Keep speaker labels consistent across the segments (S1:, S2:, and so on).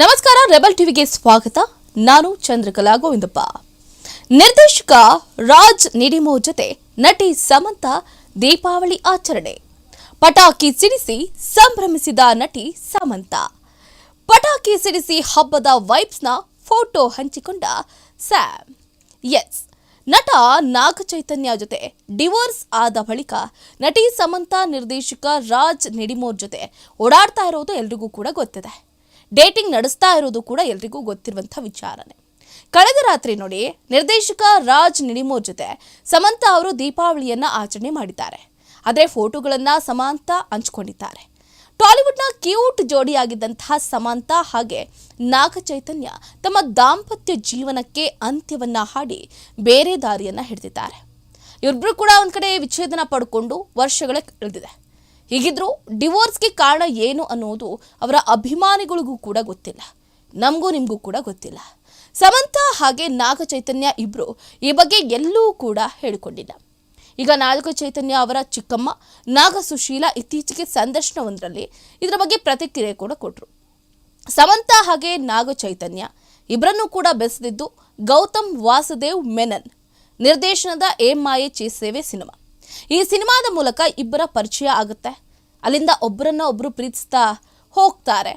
S1: ನಮಸ್ಕಾರ, ರೆಬಲ್ ಟಿವಿಗೆ ಸ್ವಾಗತ. ನಾನು ಚಂದ್ರಕಲಾ ಗೋವಿಂದಪ್ಪ. ನಿರ್ದೇಶಕ ರಾಜ್ ನಿಡಿಮೋ ಜೊತೆ ನಟಿ ಸಮಂತ ದೀಪಾವಳಿ ಆಚರಣೆ. ಪಟಾಕಿ ಸಿಡಿಸಿ ಸಂಭ್ರಮಿಸಿದ ನಟಿ ಸಮಂತ. ಪಟಾಕಿ ಸಿಡಿಸಿ ಹಬ್ಬದ ವೈಬ್ಸ್ನ ಫೋಟೋ ಹಂಚಿಕೊಂಡ ಸ್ಯಾಮ್. ಎಸ್, ನಟ ನಾಗ ಚೈತನ್ಯ ಜೊತೆ ಡಿವೋರ್ಸ್ ಆದ ಬಳಿಕ ನಟಿ ಸಮಂತ ನಿರ್ದೇಶಕ ರಾಜ್ ನಿಡಿಮೋರ್ ಜೊತೆ ಓಡಾಡ್ತಾ ಇರೋದು ಎಲ್ರಿಗೂ ಕೂಡ ಗೊತ್ತಿದೆ. ಡೇಟಿಂಗ್ ನಡೆಸ್ತಾ ಇರೋದು ಕೂಡ ಎಲ್ರಿಗೂ ಗೊತ್ತಿರುವಂಥ ವಿಚಾರನೆ ಕಳೆದ ರಾತ್ರಿ ನೋಡಿ ನಿರ್ದೇಶಕ ರಾಜ್ ನಿಡಿಮೋರ್ ಜೊತೆ ಸಮಂತ ಅವರು ದೀಪಾವಳಿಯನ್ನ ಆಚರಣೆ ಮಾಡಿದ್ದಾರೆ. ಆದರೆ ಫೋಟೋಗಳನ್ನ ಸಮಂತ ಹಂಚಿಕೊಂಡಿದ್ದಾರೆ. ಟಾಲಿವುಡ್ನ ಕ್ಯೂಟ್ ಜೋಡಿಯಾಗಿದ್ದಂತಹ ಸಮಂತ ಹಾಗೆ ನಾಗ ಚೈತನ್ಯ ತಮ್ಮ ದಾಂಪತ್ಯ ಜೀವನಕ್ಕೆ ಅಂತ್ಯವನ್ನ ಹಾಡಿ ಬೇರೆ ದಾರಿಯನ್ನ ಹಿಡಿದಿದ್ದಾರೆ. ಇವ್ರಿಬ್ರು ಕೂಡ ಒಂದ್ ಕಡೆ ವಿಚ್ಛೇದನ ಪಡ್ಕೊಂಡು ವರ್ಷಗಳ ಕಳೆದಿದೆ. ಹೀಗಿದ್ರು ಡಿವೋರ್ಸ್ಗೆ ಕಾರಣ ಏನು ಅನ್ನೋದು ಅವರ ಅಭಿಮಾನಿಗಳಿಗೂ ಕೂಡ ಗೊತ್ತಿಲ್ಲ. ನಮಗೂ ನಿಮಗೂ ಕೂಡ ಗೊತ್ತಿಲ್ಲ. ಸಮಂತ ಹಾಗೆ ನಾಗ ಚೈತನ್ಯ ಇಬ್ರು ಈ ಬಗ್ಗೆ ಎಲ್ಲೂ ಕೂಡ ಹೇಳಿಕೊಂಡಿಲ್ಲ. ಈಗ ನಾಲ್ಕು ಚೈತನ್ಯ ಅವರ ಚಿಕ್ಕಮ್ಮ ನಾಗ ಸುಶೀಲ ಇತ್ತೀಚೆಗೆ ಸಂದರ್ಶನವೊಂದರಲ್ಲಿ ಇದರ ಬಗ್ಗೆ ಪ್ರತಿಕ್ರಿಯೆ ಕೂಡ ಕೊಟ್ಟರು ಸಮಂತ ಹಾಗೆ ನಾಗ ಚೈತನ್ಯ ಇಬ್ಬರನ್ನೂ ಕೂಡ ಬೆಸೆದಿದ್ದು ಗೌತಮ್ ವಾಸುದೇವ್ ಮೆನನ್, ನಿರ್ದೇಶನದ ಏ ಮಾಯೆ ಚೇ ಸೇವೆ ಸಿನಿಮಾ. ಈ ಸಿನಿಮಾದ ಮೂಲಕ ಇಬ್ಬರ ಪರಿಚಯ ಆಗುತ್ತೆ. ಅಲ್ಲಿಂದ ಒಬ್ಬರನ್ನ ಒಬ್ಬರು ಪ್ರೀತಿಸ್ತಾ ಹೋಗ್ತಾರೆ.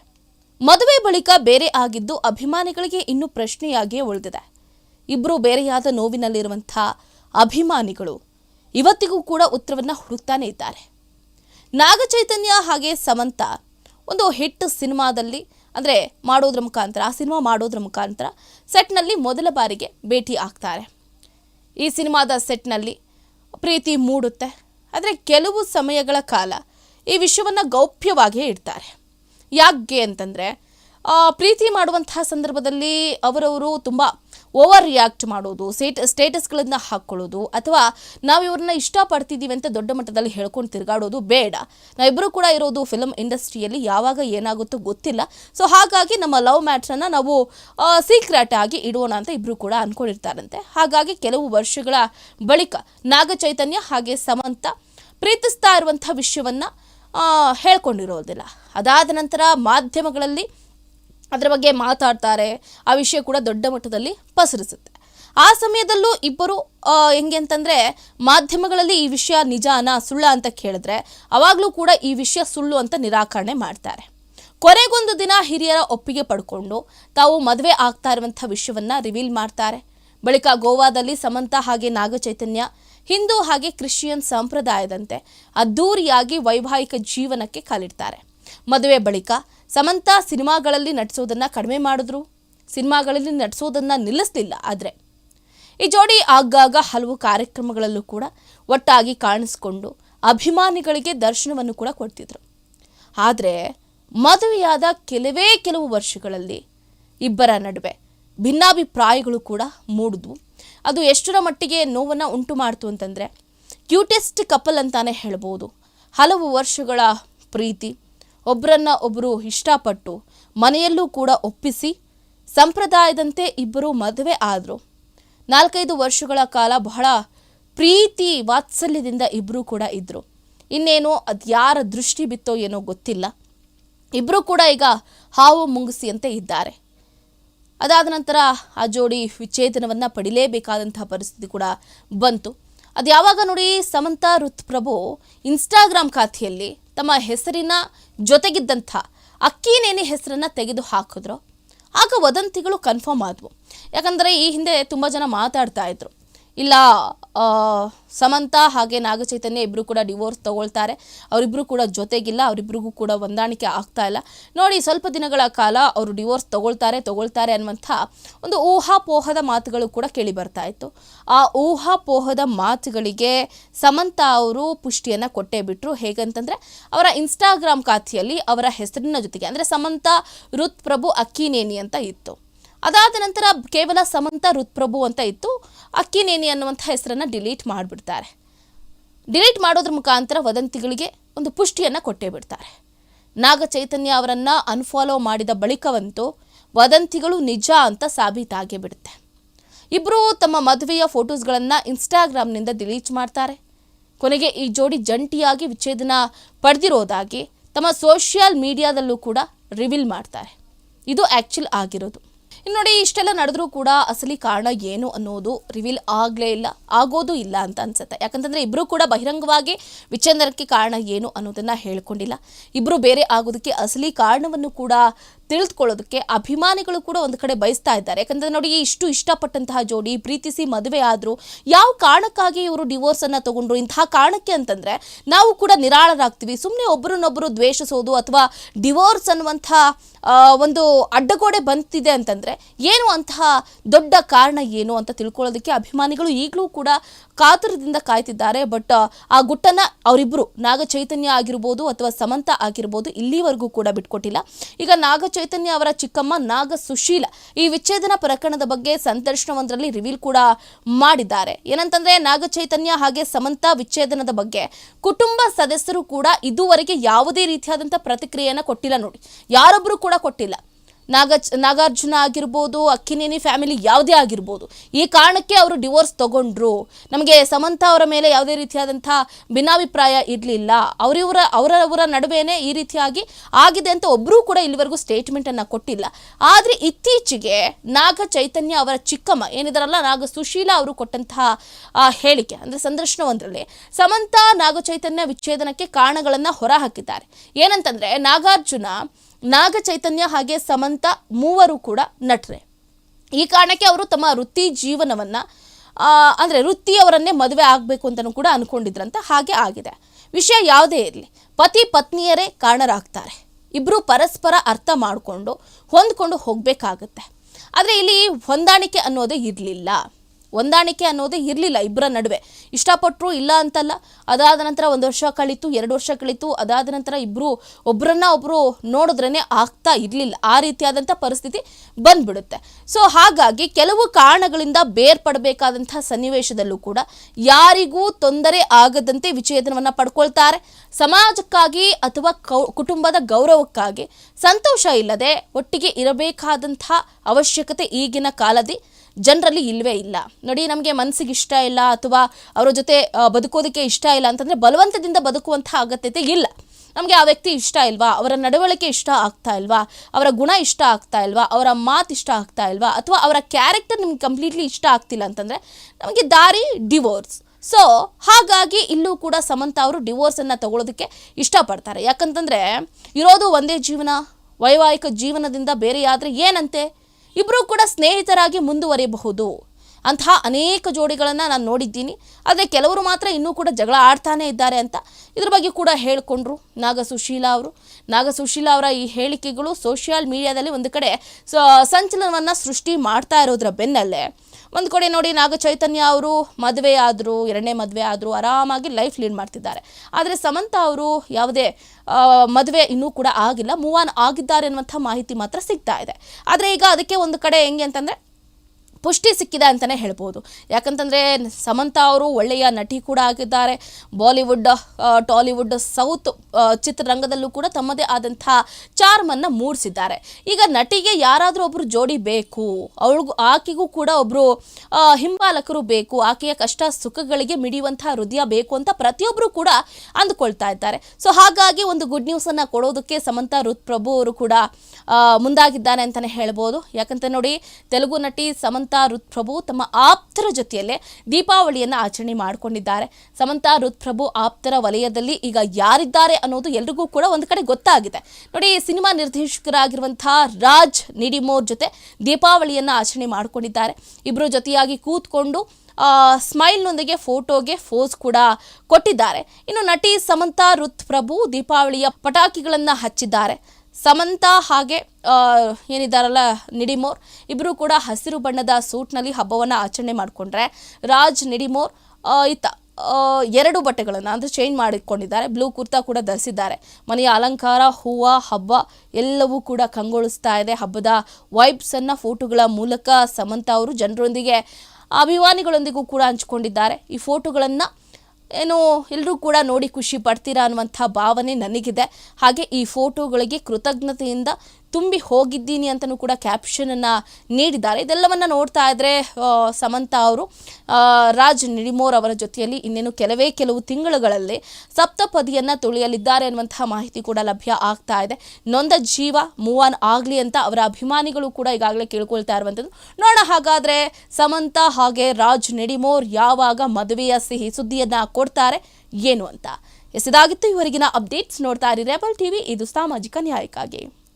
S1: ಮದುವೆ ಬಳಿಕ ಬೇರೆ ಆಗಿದ್ದು ಅಭಿಮಾನಿಗಳಿಗೆ ಇನ್ನೂ ಪ್ರಶ್ನೆಯಾಗಿಯೇ ಉಳಿದಿದೆ. ಇಬ್ಬರು ಬೇರೆಯಾದ ನೋವಿನಲ್ಲಿರುವಂಥ ಅಭಿಮಾನಿಗಳು ಇವತ್ತಿಗೂ ಕೂಡ ಉತ್ತರವನ್ನು ಹುಡುಕ್ತಾನೆ ಇದ್ದಾರೆ. ನಾಗಚೈತನ್ಯ ಹಾಗೆ ಸಮಂತ ಒಂದು ಹಿಟ್ ಸಿನಿಮಾದಲ್ಲಿ, ಅಂದರೆ ಮಾಡೋದ್ರ ಮುಖಾಂತರ, ಆ ಸಿನಿಮಾ ಮಾಡೋದ್ರ ಮುಖಾಂತರ ಸೆಟ್ನಲ್ಲಿ ಮೊದಲ ಬಾರಿಗೆ ಭೇಟಿ ಆಗ್ತಾರೆ. ಈ ಸಿನಿಮಾದ ಸೆಟ್ನಲ್ಲಿ ಪ್ರೀತಿ ಮೂಡುತ್ತೆ. ಆದರೆ ಕೆಲವು ಸಮಯಗಳ ಕಾಲ ಈ ವಿಷಯವನ್ನು ಗೌಪ್ಯವಾಗಿಯೇ ಇಡ್ತಾರೆ. ಯಾಕೆ ಅಂತಂದರೆ ಪ್ರೀತಿ ಮಾಡುವಂತಹ ಸಂದರ್ಭದಲ್ಲಿ ಅವರವರು ತುಂಬ ಓವರ್ ರಿಯಾಕ್ಟ್ ಮಾಡೋದು ಸೇಟ್ ಸ್ಟೇಟಸ್ಗಳನ್ನು ಹಾಕ್ಕೊಳ್ಳೋದು ಅಥವಾ ನಾವು ಇವ್ರನ್ನ ಇಷ್ಟಪಡ್ತಿದ್ದೀವಿ ಅಂತ ದೊಡ್ಡ ಮಟ್ಟದಲ್ಲಿ ಹೇಳ್ಕೊಂಡು ತಿರುಗಾಡೋದು ಬೇಡ. ನಾವಿಬ್ಬರೂ ಕೂಡ ಇರೋದು ಫಿಲಮ್ ಇಂಡಸ್ಟ್ರಿಯಲ್ಲಿ ಯಾವಾಗ ಏನಾಗುತ್ತೋ ಗೊತ್ತಿಲ್ಲ. ಸೊ ಹಾಗಾಗಿ ನಮ್ಮ ಲವ್ ಮ್ಯಾಟ್ರನ್ನು ನಾವು ಸೀಕ್ರೆಟ್ ಆಗಿ ಇಡೋಣ ಅಂತ ಇಬ್ಬರು ಕೂಡ ಅಂದ್ಕೊಂಡಿರ್ತಾರಂತೆ ಹಾಗಾಗಿ ಕೆಲವು ವರ್ಷಗಳ ಬಳಿಕ ನಾಗಚೈತನ್ಯ ಹಾಗೆ ಸಮಂತ ಪ್ರೀತಿಸ್ತಾ ಇರುವಂಥ ವಿಷಯವನ್ನು ಹೇಳ್ಕೊಂಡಿರೋದಿಲ್ಲ. ಅದಾದ ನಂತರ ಮಾಧ್ಯಮಗಳಲ್ಲಿ ಅದರ ಬಗ್ಗೆ ಮಾತಾಡ್ತಾರೆ. ಆ ವಿಷಯ ಕೂಡ ದೊಡ್ಡ ಮಟ್ಟದಲ್ಲಿ ಪಸರಿಸುತ್ತೆ. ಆ ಸಮಯದಲ್ಲೂ ಇಬ್ಬರು ಹೆಂಗೆ ಅಂತಂದರೆ ಮಾಧ್ಯಮಗಳಲ್ಲಿ ಈ ವಿಷಯ ನಿಜಾನ ಸುಳ್ಳ ಅಂತ ಕೇಳಿದ್ರೆ ಅವಾಗಲೂ ಕೂಡ ಈ ವಿಷಯ ಸುಳ್ಳು ಅಂತ ನಿರಾಕರಣೆ ಮಾಡ್ತಾರೆ. ಕೊನೆಗೊಂದು ದಿನ ಹಿರಿಯರ ಒಪ್ಪಿಗೆ ಪಡ್ಕೊಂಡು ತಾವು ಮದುವೆ ಆಗ್ತಾ ಇರುವಂಥ ವಿಷಯವನ್ನು ರಿವೀಲ್ ಮಾಡ್ತಾರೆ. ಬಳಿಕ ಗೋವಾದಲ್ಲಿ ಸಮಂತ ಹಾಗೆ ನಾಗಚೈತನ್ಯ ಹಿಂದೂ ಹಾಗೆ ಕ್ರಿಶ್ಚಿಯನ್ ಸಂಪ್ರದಾಯದಂತೆ ಅದ್ದೂರಿಯಾಗಿ ವೈವಾಹಿಕ ಜೀವನಕ್ಕೆ ಕಾಲಿಡ್ತಾರೆ. ಮದುವೆ ಬಳಿಕ ಸಮಂತ ಸಿನಿಮಾಗಳಲ್ಲಿ ನಟಿಸೋದನ್ನ ಕಡಿಮೆ ಮಾಡಿದ್ರು. ಸಿನಿಮಾಗಳಲ್ಲಿ ನಟಿಸೋದನ್ನ ನಿಲ್ಲಿಸಲಿಲ್ಲ ಆದರೆ. ಈ ಜೋಡಿ ಆಗಾಗ ಹಲವು ಕಾರ್ಯಕ್ರಮಗಳಲ್ಲೂ ಕೂಡ ಒಟ್ಟಾಗಿ ಕಾಣಿಸ್ಕೊಂಡು ಅಭಿಮಾನಿಗಳಿಗೆ ದರ್ಶನವನ್ನು ಕೂಡ ಕೊಡ್ತಿದ್ರು. ಆದರೆ ಮದುವೆಯಾದ ಕೆಲವೇ ಕೆಲವು ವರ್ಷಗಳಲ್ಲಿ ಇಬ್ಬರ ನಡುವೆ ಭಿನ್ನಾಭಿಪ್ರಾಯಗಳು ಕೂಡ ಮೂಡಿದ್ವು ಅದು ಎಷ್ಟರ ಮಟ್ಟಿಗೆ ನೋವನ್ನು ಉಂಟು ಮಾಡ್ತು ಅಂತಂದರೆ, ಕ್ಯೂಟೆಸ್ಟ್ ಕಪಲ್ ಅಂತಾನೆ ಹೇಳ್ಬೋದು. ಹಲವು ವರ್ಷಗಳ ಪ್ರೀತಿ ಒಬ್ಬರನ್ನ ಒಬ್ಬರು ಇಷ್ಟಪಟ್ಟು, ಮನೆಯಲ್ಲೂ ಕೂಡ ಒಪ್ಪಿಸಿ, ಸಂಪ್ರದಾಯದಂತೆ ಇಬ್ಬರು ಮದುವೆ ಆದರು. ನಾಲ್ಕೈದು ವರ್ಷಗಳ ಕಾಲ ಬಹಳ ಪ್ರೀತಿ ವಾತ್ಸಲ್ಯದಿಂದ ಇಬ್ಬರೂ ಕೂಡ ಇದ್ದರು ಇನ್ನೇನು ಅದ್ಯಾರ ದೃಷ್ಟಿ ಬಿತ್ತೋ ಏನೋ ಗೊತ್ತಿಲ್ಲ. ಇಬ್ಬರೂ ಕೂಡ ಈಗ ಹಾವು ಮುಂಗುಸಿಯಂತೆ ಇದ್ದಾರೆ. ಅದಾದ ನಂತರ ಆ ಜೋಡಿ ವಿಚ್ಛೇದನವನ್ನು ಪಡಿಲೇಬೇಕಾದಂತಹ ಪರಿಸ್ಥಿತಿ ಕೂಡ ಬಂತು. ಅದು ಯಾವಾಗ ನೋಡಿ ಸಮಂತ ಋತ್ಪ್ರಭು ಇನ್ಸ್ಟಾಗ್ರಾಮ್ ಖಾತೆಯಲ್ಲಿ ತಮ್ಮ ಹೆಸರಿನ ಜೊತೆಗಿದ್ದಂಥ ಅಕ್ಕಿನೇನಿ ಹೆಸರನ್ನ ತೆಗೆದು ಹಾಕಿದ್ರು. ಆಗ ವದಂತಿಗಳು ಕನ್ಫರ್ಮ್ ಆದವು. ಯಾಕಂದರೆ ಈ ಹಿಂದೆ ತುಂಬ ಜನ ಮಾತಾಡ್ತಾ ಇದ್ರು. ಇಲ್ಲ ಸಮಂತ ಹಾಗೆ ನಾಗಚೈತನ್ಯ ಇಬ್ಬರು ಕೂಡ ಡಿವೋರ್ಸ್ ತಗೊಳ್ತಾರೆ. ಅವರಿಬ್ಬರು ಕೂಡ ಜೊತೆಗಿಲ್ಲ ಅವರಿಬ್ಬರಿಗೂ ಕೂಡ ಹೊಂದಾಣಿಕೆ ಆಗ್ತಾ ಇಲ್ಲ. ನೋಡಿ, ಸ್ವಲ್ಪ ದಿನಗಳ ಕಾಲ ಅವರು ಡಿವೋರ್ಸ್ ತಗೊಳ್ತಾರೆ ತಗೊಳ್ತಾರೆ ಅನ್ನುವಂಥ ಒಂದು ಊಹಾಪೋಹದ ಮಾತುಗಳು ಕೂಡ ಕೇಳಿ ಬರ್ತಾ ಇತ್ತು. ಆ ಊಹಾಪೋಹದ ಮಾತುಗಳಿಗೆ ಸಮಂತ ಅವರು ಪುಷ್ಟಿಯನ್ನು ಕೊಟ್ಟೇ ಬಿಟ್ಟರು ಹೇಗಂತಂದರೆ, ಅವರ ಇನ್ಸ್ಟಾಗ್ರಾಮ್ ಖಾತೆಯಲ್ಲಿ ಅವರ ಹೆಸರಿನ ಜೊತೆಗೆ, ಅಂದರೆ ಸಮಂತ ರುತ್ ಪ್ರಭು ಅಕ್ಕಿನೇನಿ ಅಂತ ಇತ್ತು. ಅದಾದ ನಂತರ ಕೇವಲ ಸಮಂತ ಋತ್ಪ್ರಭು ಅಂತ ಇತ್ತು. ಅಕ್ಕಿನೇನಿ ಅನ್ನುವಂಥ ಹೆಸರನ್ನು ಡಿಲೀಟ್ ಮಾಡಿಬಿಡ್ತಾರೆ. ಡಿಲೀಟ್ ಮಾಡೋದ್ರ ಮುಖಾಂತರ ವದಂತಿಗಳಿಗೆ ಒಂದು ಪುಷ್ಟಿಯನ್ನು ಕೊಟ್ಟೇ ಬಿಡ್ತಾರೆ. ನಾಗ ಚೈತನ್ಯ ಅವರನ್ನು ಅನ್ಫಾಲೋ ಮಾಡಿದ ಬಳಿಕವಂತೂ ವದಂತಿಗಳು ನಿಜ ಅಂತ ಸಾಬೀತಾಗೇ ಬಿಡುತ್ತೆ. ಇಬ್ಬರೂ ತಮ್ಮ ಮದುವೆಯ ಫೋಟೋಸ್ಗಳನ್ನು ಇನ್ಸ್ಟಾಗ್ರಾಮ್ನಿಂದ ಡಿಲೀಟ್ ಮಾಡ್ತಾರೆ. ಕೊನೆಗೆ ಈ ಜೋಡಿ ಜಂಟಿಯಾಗಿ ವಿಚ್ಛೇದನ ಪಡೆದಿರೋದಾಗಿ ತಮ್ಮ ಸೋಷಿಯಲ್ ಮೀಡಿಯಾದಲ್ಲೂ ಕೂಡ ರಿವೀಲ್ ಮಾಡ್ತಾರೆ. ಇದು ಆ್ಯಕ್ಚುಲ್ ಆಗಿರೋದು. ಇನ್ನು ನೋಡಿ, ಇಷ್ಟೆಲ್ಲ ನಡೆದ್ರೂ ಕೂಡ ಅಸಲಿ ಕಾರಣ ಏನು ಅನ್ನೋದು ರಿವೀಲ್ ಆಗಲೇ ಇಲ್ಲ, ಆಗೋದು ಇಲ್ಲ ಅಂತ ಅನ್ಸುತ್ತೆ. ಯಾಕಂತಂದ್ರೆ ಇಬ್ರು ಕೂಡ ಬಹಿರಂಗವಾಗಿ ವಿಚ್ಛೇದನಕ್ಕೆ ಕಾರಣ ಏನು ಅನ್ನೋದನ್ನ ಹೇಳ್ಕೊಂಡಿಲ್ಲ. ಇಬ್ಬರು ಬೇರೆ ಆಗೋದಕ್ಕೆ ಅಸಲಿ ಕಾರಣವನ್ನು ಕೂಡ ತಿಳಿದುಕೊಳ್ಳೋದಕ್ಕೆ ಅಭಿಮಾನಿಗಳು ಕೂಡ ಒಂದು ಕಡೆ ಬಯಸ್ತಾ ಇದ್ದಾರೆ. ಯಾಕಂದರೆ ನೋಡಿ ಇಷ್ಟು ಇಷ್ಟಪಟ್ಟಂತಹ ಜೋಡಿ ಪ್ರೀತಿಸಿ ಮದುವೆ ಆದ್ರು ಯಾವ ಕಾರಣಕ್ಕಾಗಿ ಇವರು ಡಿವೋರ್ಸ್ ಅನ್ನ ತಗೊಂಡ್ರು? ಇಂತಹ ಕಾರಣಕ್ಕೆ ಅಂತಂದ್ರೆ ನಾವು ಕೂಡ ನಿರಾಳರಾಗ್ತೀವಿ. ಸುಮ್ಮನೆ ಒಬ್ಬರನ್ನೊಬ್ಬರು ದ್ವೇಷಿಸೋದು ಅಥವಾ ಡಿವೋರ್ಸ್ ಅನ್ನುವಂಥ ಒಂದು ಅಡ್ಡಗೋಡೆ ಬಂತಿದೆ ಅಂತಂದ್ರೆ ಏನು ಅಂತಹ ದೊಡ್ಡ ಕಾರಣ ಏನು ಅಂತ ತಿಳ್ಕೊಳ್ಳೋದಕ್ಕೆ ಅಭಿಮಾನಿಗಳು ಈಗಲೂ ಕೂಡ ಕಾತುರದಿಂದ ಕಾಯ್ತಿದ್ದಾರೆ, ಬಟ್, ಆ ಗುಟ್ಟನ್ನ ಅವರಿಬ್ಬರು ನಾಗ ಚೈತನ್ಯ ಆಗಿರ್ಬೋದು ಅಥವಾ ಸಮಂತ ಆಗಿರ್ಬೋದು ಇಲ್ಲಿವರೆಗೂ ಕೂಡ ಬಿಟ್ಕೊಟ್ಟಿಲ್ಲ. ಈಗ ನಾಗ ಚೈತನ್ಯ ಅವರ ಚಿಕ್ಕಮ್ಮ ನಾಗ ಸುಶೀಲ ಈ ವಿಚ್ಛೇದನ ಪ್ರಕರಣದ ಬಗ್ಗೆ ಸಂದರ್ಶನವೊಂದರಲ್ಲಿ ರಿವೀಲ್ ಕೂಡ ಮಾಡಿದ್ದಾರೆ. ಏನಂತಂದ್ರೆ, ನಾಗ ಚೈತನ್ಯ ಹಾಗೆ ಸಮಂತ ವಿಚ್ಛೇದನದ ಬಗ್ಗೆ ಕುಟುಂಬ ಸದಸ್ಯರು ಕೂಡ ಇದುವರೆಗೆ ಯಾವುದೇ ರೀತಿಯಾದಂಥ ಪ್ರತಿಕ್ರಿಯೆಯನ್ನು ಕೊಟ್ಟಿಲ್ಲ ನೋಡಿ. ಯಾರೊಬ್ಬರು ಕೂಡ ಕೊಟ್ಟಿಲ್ಲ. ನಾಗ, ನಾಗಾರ್ಜುನ ಆಗಿರ್ಬೋದು, ಅಕ್ಕಿನೇನಿ ಫ್ಯಾಮಿಲಿ ಯಾವುದೇ ಆಗಿರ್ಬೋದು, ಈ ಕಾರಣಕ್ಕೆ ಅವರು ಡಿವೋರ್ಸ್ ತಗೊಂಡ್ರು. ನಮಗೆ ಸಮಂತ ಅವರ ಮೇಲೆ ಯಾವುದೇ ರೀತಿಯಾದಂಥ ಭಿನ್ನಾಭಿಪ್ರಾಯ ಇರಲಿಲ್ಲ. ಅವರಿವರ, ಅವರವರ ನಡುವೆನೇ ಈ ರೀತಿಯಾಗಿ ಆಗಿದೆ ಅಂತ ಒಬ್ಬರೂ ಕೂಡ ಇಲ್ಲಿವರೆಗೂ ಸ್ಟೇಟ್ಮೆಂಟನ್ನು ಕೊಟ್ಟಿಲ್ಲ. ಆದರೆ ಇತ್ತೀಚೆಗೆ ನಾಗ ಚೈತನ್ಯ ಅವರ ಚಿಕ್ಕಮ್ಮ, ಏನಿದಾರಲ್ಲ, ನಾಗ ಸುಶೀಲಾ ಅವರು ಕೊಟ್ಟಂತಹ ಹೇಳಿಕೆ, ಅಂದರೆ ಸಂದರ್ಶನವೊಂದರಲ್ಲಿ ಸಮಂತ ನಾಗ ಚೈತನ್ಯ ವಿಚ್ಛೇದನಕ್ಕೆ ಕಾರಣಗಳನ್ನು ಹೊರಹಾಕಿದ್ದಾರೆ ಏನಂತಂದರೆ, ನಾಗಾರ್ಜುನ ನಾಗ ಚೈತನ್ಯ ಹಾಗೆ ಸಮಂತ ಮೂವರು ಕೂಡ ನಟರೆ. ಈ ಕಾರಣಕ್ಕೆ ಅವರು ತಮ್ಮ ವೃತ್ತಿ ಜೀವನವನ್ನ ಅಂದರೆ ವೃತ್ತಿಯವರನ್ನೇ ಮದುವೆ ಆಗಬೇಕು ಅಂತಲೂ ಕೂಡ ಅನ್ಕೊಂಡಿದ್ರಂತ ಹಾಗೆ ಆಗಿದೆ. ವಿಷಯ ಯಾವುದೇ ಇರಲಿ, ಪತಿ ಪತ್ನಿಯರೇ ಕಾರಣರಾಗ್ತಾರೆ. ಇಬ್ಬರು ಪರಸ್ಪರ ಅರ್ಥ ಮಾಡಿಕೊಂಡು, ಹೊಂದ್ಕೊಂಡು ಹೋಗಬೇಕಾಗತ್ತೆ. ಆದರೆ ಇಲ್ಲಿ ಹೊಂದಾಣಿಕೆ ಅನ್ನೋದೇ ಇರಲಿಲ್ಲ. ಹೊಂದಾಣಿಕೆ ಅನ್ನೋದೇ ಇರಲಿಲ್ಲ ಇಬ್ಬರ ನಡುವೆ. ಇಷ್ಟಪಟ್ಟರು ಇಲ್ಲ ಅಂತಲ್ಲ. ಅದಾದ ನಂತರ ಒಂದು ವರ್ಷ ಕಳೀತು, ಎರಡು ವರ್ಷ ಕಳೀತು. ಅದಾದ ನಂತರ ಇಬ್ಬರು ಒಬ್ಬರನ್ನ ಒಬ್ಬರು ನೋಡಿದ್ರೇ ಆಗ್ತಾ ಇರಲಿಲ್ಲ. ಆ ರೀತಿಯಾದಂಥ ಪರಿಸ್ಥಿತಿ ಬಂದ್ಬಿಡುತ್ತೆ. ಸೊ ಹಾಗಾಗಿ ಕೆಲವು ಕಾರಣಗಳಿಂದ ಬೇರ್ಪಡಬೇಕಾದಂಥ ಸನ್ನಿವೇಶದಲ್ಲೂ ಕೂಡ ಯಾರಿಗೂ ತೊಂದರೆ ಆಗದಂತೆ ವಿಚ್ಛೇದನವನ್ನು ಪಡ್ಕೊಳ್ತಾರೆ. ಸಮಾಜಕ್ಕಾಗಿ ಅಥವಾ ಕುಟುಂಬದ ಗೌರವಕ್ಕಾಗಿ ಸಂತೋಷ ಇಲ್ಲದೆ ಒಟ್ಟಿಗೆ ಇರಬೇಕಾದಂಥ ಅವಶ್ಯಕತೆ ಈಗಿನ ಕಾಲದಿ. ಜನರಲ್ಲಿ ಇಲ್ಲವೇ ಇಲ್ಲ. ನೋಡಿ, ನಮಗೆ ಮನಸ್ಸಿಗೆ ಇಷ್ಟ ಇಲ್ಲ ಅಥವಾ ಅವರ ಜೊತೆ ಬದುಕೋದಕ್ಕೆ ಇಷ್ಟ ಇಲ್ಲ ಅಂತಂದರೆ ಬಲವಂತದಿಂದ ಬದುಕುವಂಥ ಅಗತ್ಯತೆ ಇಲ್ಲ. ನಮಗೆ ಆ ವ್ಯಕ್ತಿ ಇಷ್ಟ ಇಲ್ವಾ? ಅವರ ನಡವಳಿಕೆ ಇಷ್ಟ ಆಗ್ತಾ ಇಲ್ವಾ? ಅವರ ಗುಣ ಇಷ್ಟ ಆಗ್ತಾ ಇಲ್ವಾ? ಅವರ ಮಾತು ಇಷ್ಟ ಆಗ್ತಾ ಇಲ್ವಾ? ಅಥವಾ ಅವರ ಕ್ಯಾರೆಕ್ಟರ್ ನಿಮ್ಗೆ ಕಂಪ್ಲೀಟ್ಲಿ ಇಷ್ಟ ಆಗ್ತಿಲ್ಲ ಅಂತಂದರೆ ನಮಗೆ ದಾರಿ ಡಿವೋರ್ಸ್. ಸೊ, ಹಾಗಾಗಿ ಇಲ್ಲೂ ಕೂಡ ಸಮಂತ ಅವರು ಡಿವೋರ್ಸನ್ನು ತಗೊಳ್ಳೋದಕ್ಕೆ ಇಷ್ಟಪಡ್ತಾರೆ. ಯಾಕಂತಂದರೆ ಇರೋದು ಒಂದೇ ಜೀವನ, ವೈವಾಹಿಕ ಜೀವನದಿಂದ ಬೇರೆಯಾದರೆ ಏನಂತೆ? ಇಬ್ಬರು ಕೂಡ ಸ್ನೇಹಿತರಾಗಿ ಮುಂದುವರಿಯಬಹುದು. ಅಂತಹ ಅನೇಕ ಜೋಡಿಗಳನ್ನು ನಾನು ನೋಡಿದ್ದೀನಿ. ಆದರೆ ಕೆಲವರು ಮಾತ್ರ ಇನ್ನೂ ಕೂಡ ಜಗಳ ಆಡ್ತಾನೆ ಇದ್ದಾರೆ ಅಂತ ಇದ್ರ ಬಗ್ಗೆ ಕೂಡ ಹೇಳಿಕೊಂಡ್ರು ನಾಗ ಸುಶೀಲಾ ಅವರು. ನಾಗ ಸುಶೀಲಾ ಅವರ ಈ ಹೇಳಿಕೆಗಳು ಸೋಷಿಯಲ್ ಮೀಡಿಯಾದಲ್ಲಿ ಒಂದು ಕಡೆ ಸಂಚಲನವನ್ನು ಸೃಷ್ಟಿ ಮಾಡ್ತಾ ಇರೋದ್ರ ಬೆನ್ನಲ್ಲೇ. ಒಂದು ಕಡೆ ನೋಡಿ ನಾಗ ಚೈತನ್ಯ ಅವರು ಮದುವೆ ಆದರೂ, ಎರಡನೇ ಮದುವೆ ಆದರೂ ಆರಾಮಾಗಿ ಲೈಫ್ ಲೀಡ್ ಮಾಡ್ತಿದ್ದಾರೆ. ಆದರೆ ಸಮಂತ ಅವರು ಯಾವುದೇ ಮದುವೆ ಇನ್ನೂ ಕೂಡ ಆಗಿಲ್ಲ ಮೂವ್ ಆನ್ ಆಗಿದ್ದಾರೆ ಅನ್ನುವಂಥ ಮಾಹಿತಿ ಮಾತ್ರ ಸಿಗ್ತಾ ಇದೆ. ಆದರೆ ಈಗ ಅದಕ್ಕೆ ಒಂದು ಕಡೆ ಹೆಂಗೆ ಅಂತಂದರೆ ಪುಷ್ಟಿ ಸಿಕ್ಕಿದೆ ಅಂತಲೇ ಹೇಳ್ಬೋದು. ಯಾಕಂತಂದರೆ ಸಮಂತಾ ಅವರು ಒಳ್ಳೆಯ ನಟಿ ಕೂಡ ಆಗಿದ್ದಾರೆ. ಬಾಲಿವುಡ್ ಟಾಲಿವುಡ್ ಸೌತ್ ಚಿತ್ರರಂಗದಲ್ಲೂ ಕೂಡ ತಮ್ಮದೇ ಆದಂಥ ಚಾರ್ಮನ್ನು ಮೂಡಿಸಿದ್ದಾರೆ. ಈಗ ನಟಿಗೆ ಯಾರಾದರೂ ಒಬ್ಬರು ಜೋಡಿ ಬೇಕು, ಅವಳಿಗೂ, ಆಕೆಗೂ ಕೂಡ ಒಬ್ಬರು ಹಿಂಬಾಲಕರು ಬೇಕು, ಆಕೆಯ ಕಷ್ಟ ಸುಖಗಳಿಗೆ ಮಿಡಿಯುವಂಥ ಹೃದಯ ಬೇಕು ಅಂತ ಪ್ರತಿಯೊಬ್ಬರು ಕೂಡ ಅಂದುಕೊಳ್ತಾ ಇದ್ದಾರೆ. ಸೊ ಹಾಗಾಗಿ ಒಂದು ಗುಡ್ ನ್ಯೂಸನ್ನು ಕೊಡೋದಕ್ಕೆ ಸಮಂತಾ ರುತ್ ಪ್ರಭು ಅವರು ಕೂಡ ಮುಂದಾಗಿದ್ದಾರೆ ಅಂತಲೇ ಹೇಳ್ಬೋದು. ಯಾಕಂತ ನೋಡಿ, ತೆಲುಗು ನಟಿ ಸಮಂತ ರುತ್ ಪ್ರಭು ತಮ್ಮ ಆಪ್ತರ ಜೊತೆಯಲ್ಲೇ ದೀಪಾವಳಿಯನ್ನು ಆಚರಣೆ ಮಾಡಿಕೊಂಡಿದ್ದಾರೆ. ಸಮಂತಾ ರುತ್ ಪ್ರಭು ಆಪ್ತರ ವಲಯದಲ್ಲಿ ಈಗ ಯಾರಿದ್ದಾರೆ ಅನ್ನೋದು ಎಲ್ರಿಗೂ ಕೂಡ ಒಂದು ಕಡೆ ಗೊತ್ತಾಗಿದೆ. ನೋಡಿ, ಸಿನಿಮಾ ನಿರ್ದೇಶಕರಾಗಿರುವಂತಹ ರಾಜ್ ನಿಡಿಮೋರ್ ಜೊತೆ ದೀಪಾವಳಿಯನ್ನು ಆಚರಣೆ ಮಾಡಿಕೊಂಡಿದ್ದಾರೆ. ಇಬ್ಬರು ಜೊತೆಯಾಗಿ ಕೂತ್ಕೊಂಡು ಸ್ಮೈಲ್ನೊಂದಿಗೆ ಫೋಟೋಗೆ ಫೋಸ್ ಕೂಡ ಕೊಟ್ಟಿದ್ದಾರೆ. ಇನ್ನು ನಟಿ ಸಮಂತಾ ರುತ್ ಪ್ರಭು ದೀಪಾವಳಿಯ ಪಟಾಕಿಗಳನ್ನು ಹಚ್ಚಿದ್ದಾರೆ. ಸಮಂತ ಹಾಗೆ ಏನಿದ್ದಾರಲ್ಲ, ನಿಡಿಮೋರ್ ಇಬ್ಬರು ಕೂಡ ಹಸಿರು ಬಣ್ಣದ ಸೂಟ್ನಲ್ಲಿ ಹಬ್ಬವನ್ನು ಆಚರಣೆ ಮಾಡಿಕೊಂಡ್ರೆ. ರಾಜ್, ನಿಡಿಮೋರ್ ಈತ ಎರಡು ಬಟ್ಟೆಗಳನ್ನು ಅಂದರೆ ಚೇಂಜ್ ಮಾಡಿಕೊಂಡಿದ್ದಾರೆ. ಬ್ಲೂ ಕುರ್ತಾ ಕೂಡ ಧರಿಸಿದ್ದಾರೆ. ಮನೆಯ ಅಲಂಕಾರ, ಹೂವು, ಹಬ್ಬ ಎಲ್ಲವೂ ಕೂಡ ಕಂಗೊಳಿಸ್ತಾ ಇದೆ. ಹಬ್ಬದ ವೈಬ್ಸನ್ನು ಫೋಟೋಗಳ ಮೂಲಕ ಸಮಂತ ಅವರು ಜನರೊಂದಿಗೆ, ಅಭಿಮಾನಿಗಳೊಂದಿಗೂ ಕೂಡ ಹಂಚಿಕೊಂಡಿದ್ದಾರೆ. ಈ ಫೋಟೋಗಳನ್ನು ಏನು ಎಲ್ಲರೂ ಕೂಡ ನೋಡಿ ಖುಷಿ ಪಡ್ತೀರಾ ಅನ್ನುವಂಥ ಭಾವನೆ ನನಗಿದೆ. ಹಾಗೆ ಈ ಫೋಟೋಗಳಿಗೆ ಕೃತಜ್ಞತೆಯಿಂದ ತುಂಬಿ ಹೋಗಿದ್ದೀನಿ ಅಂತಲೂ ಕೂಡ ಕ್ಯಾಪ್ಷನನ್ನು ನೀಡಿದ್ದಾರೆ. ಇದೆಲ್ಲವನ್ನ ನೋಡ್ತಾ ಇದ್ದರೆ ಸಮಂತಾ ಅವರು ರಾಜ್ ನಿಡಿಮೋರ್ ಅವರ ಜೊತೆಯಲ್ಲಿ ಇನ್ನೇನು ಕೆಲವೇ ಕೆಲವು ತಿಂಗಳುಗಳಲ್ಲಿ ಸಪ್ತಪದಿಯನ್ನು ತುಳಿಯಲಿದ್ದಾರೆ ಅನ್ನುವಂತಹ ಮಾಹಿತಿ ಕೂಡ ಲಭ್ಯ ಆಗ್ತಾ ಇದೆ. ನೊಂದ ಜೀವ, ಮೂವ್ ಆನ್ ಆಗಲಿ ಅಂತ ಅವರ ಅಭಿಮಾನಿಗಳು ಕೂಡ ಈಗಾಗಲೇ ಕೇಳ್ಕೊಳ್ತಾ ಇರುವಂಥದ್ದು. ನೋಡೋಣ ಹಾಗಾದ್ರೆ ಸಮಂತ ಹಾಗೆ ರಾಜ್ ನಿಡಿಮೋರ್ ಯಾವಾಗ ಮದುವೆಯ ಸಿಹಿ ಸುದ್ದಿಯನ್ನ ಕೊಡ್ತಾರೆ, ಏನು ಅಂತ. ಎಸ್ ಇದಾಗಿತ್ತು ಇವರಿಗಿನ ಅಪ್ಡೇಟ್ಸ್ ನೋಡ್ತಾ ಇರಿ ರೆಬಲ್ ಟಿವಿ ಇದು ಸಾಮಾಜಿಕ ನ್ಯಾಯಕ್ಕಾಗಿ.